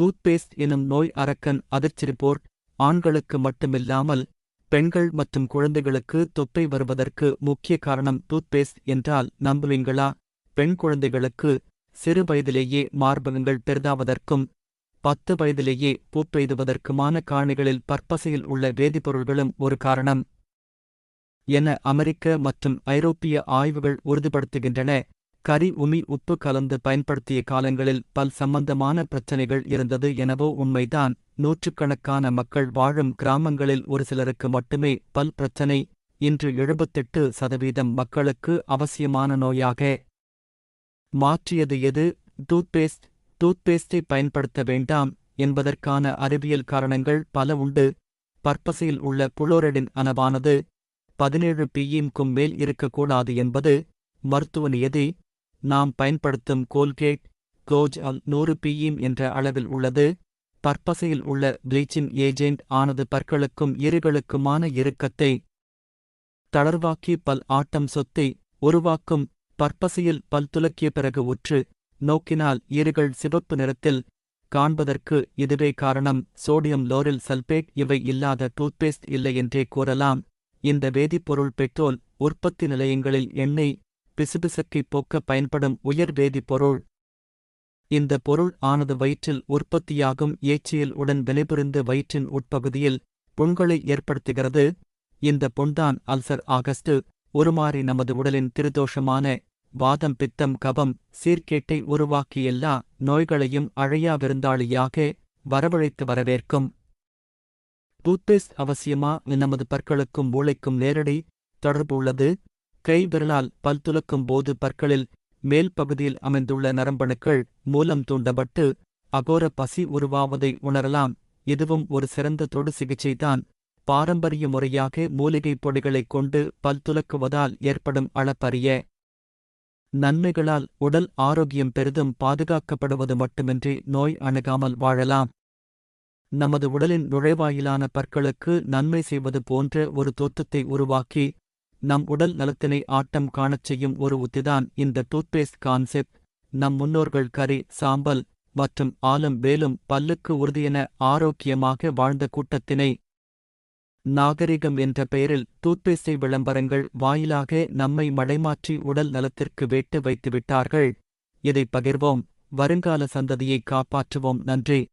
Toothpaste எனும் நோய் அரக்கன் அதிர்ச்சி ரிப்போர்ட் ஆண்களுக்கு மட்டுமில்லாமல் பெண்கள் மற்றும் குழந்தைகளுக்கு தொப்பை வருவதற்கு முக்கிய காரணம் டூத்பேஸ்ட் என்றால் நம்புவீங்களா? பெண் குழந்தைகளுக்கு சிறு வயதிலேயே மார்பகங்கள் பெரிதாவதற்கும் பத்து வயதிலேயே பூப்பெய்துவதற்குமான காணிகளில் பற்பசையில் உள்ள வேதிப்பொருள்களும் ஒரு காரணம். என அமெரிக்க மற்றும் ஐரோப்பிய ஆய்வுகள் உறுதிப்படுத்துகின்றன. கரி உமி உப்பு கலந்து பயன்படுத்திய காலங்களில் பல் சம்பந்தமான பிரச்சனைகள் இருந்தது எனவோ உண்மைதான். நூற்றுக்கணக்கான மக்கள் வாழும் கிராமங்களில் ஒரு சிலருக்கு மட்டுமே பல் பிரச்சனை. இன்று எழுபத்தெட்டு சதவீதம் மக்களுக்கு அவசியமான நோயாக மாற்றியது எது? டூத்பேஸ்ட். டூத்பேஸ்டை பயன்படுத்த வேண்டாம் என்பதற்கான அறிவியல் காரணங்கள் பல உண்டு. பற்பசையில் உள்ள புளோரைடின் அனவானது பதினேழு பிஎம்க்கும் மேல் இருக்கக்கூடாது என்பது மருத்துவ நியதி. நாம் பயன்படுத்தும் கோல்கேட் கோஜ் அல் நூறு பிஇம் என்ற அளவில் உள்ளது. பற்பசையில் உள்ள ப்ளீச்சிங் ஏஜென்ட் ஆனது பற்களுக்கும் இருகளுக்குமான இறுக்கத்தை தளர்வாக்கி பல் ஆட்டம் சொத்தை உருவாக்கும். பற்பசையில் பல் துலக்கிய பிறகு உற்று நோக்கினால் ஈறுகள் சிவப்பு நிறத்தில் காண்பதற்கு இதுவே காரணம். சோடியம் லோரில் சல்பேட் இவை இல்லாத டூத்பேஸ்ட் இல்லை என்றே கூறலாம். இந்த வேதிப்பொருள் பெட்ரோல் உற்பத்தி நிலையங்களில் எண்ணெய் பிசுபிசுக்கை போக்க பயன்படும் உயர் வேதிப்பொருள் இந்த பொருள் ஆனது வயிற்றில் உற்பத்தியாகும் ஏச்சியில் உடன் வினைபுரிந்து வயிற்றின் உட்பகுதியில் புண்களை ஏற்படுத்துகிறது. இந்த புண்தான் அல்சர் ஆகஸ்டு உருமாறி நமது உடலின் திருதோஷமான வாதம் பித்தம் கபம் சீர்கேட்டை உருவாக்கி எல்லா நோய்களையும் அழையா விருந்தாளியாக வரவழைத்து வரவேற்கும். டூத்பேஸ்ட் அவசியமா? நமது பற்களுக்கும் மூளைக்கும் நேரடி தொடர்பு உள்ளது. கைவிரலால் பல் துலக்கும் போது பற்களில் மேல் பகுதியில் அமைந்துள்ள நரம்பணுக்கள் மூலம் தூண்டப்பட்டு அகோர பசி உருவாவதை உணரலாம். இதுவும் ஒரு சிறந்த தொடு சிகிச்சைதான். பாரம்பரிய முறையாக மூலிகைப் பொடிகளைக் கொண்டு பல் துலக்குவதால் ஏற்படும் அளப்பரிய நன்மைகளால் உடல் ஆரோக்கியம் பெரிதும் பாதுகாக்கப்படுவது மட்டுமின்றி நோய் அணுகாமல் வாழலாம். நமது உடலின் நுழைவாயிலான பற்களுக்கு நன்மை செய்வது போன்ற ஒரு தோற்றத்தை உருவாக்கி நம் உடல் நலத்தினை ஆட்டம் காணச் செய்யும் ஒரு உத்திதான் இந்த டூத்பேஸ்ட் கான்செப்ட். நம் முன்னோர்கள் கறி சாம்பல் மற்றும் ஆலும் வேலும் பல்லுக்கு உறுதியென ஆரோக்கியமாக வாழ்ந்த கூட்டத்தினை. நாகரிகம் என்ற பெயரில் டூத்பேஸ்டை விளம்பரங்கள் வாயிலாக நம்மை மடைமாற்றி உடல் நலத்திற்கு வேட்டு வைத்துவிட்டார்கள். இதை பகிர்வோம். வருங்கால சந்ததியை காப்பாற்றுவோம். நன்றி.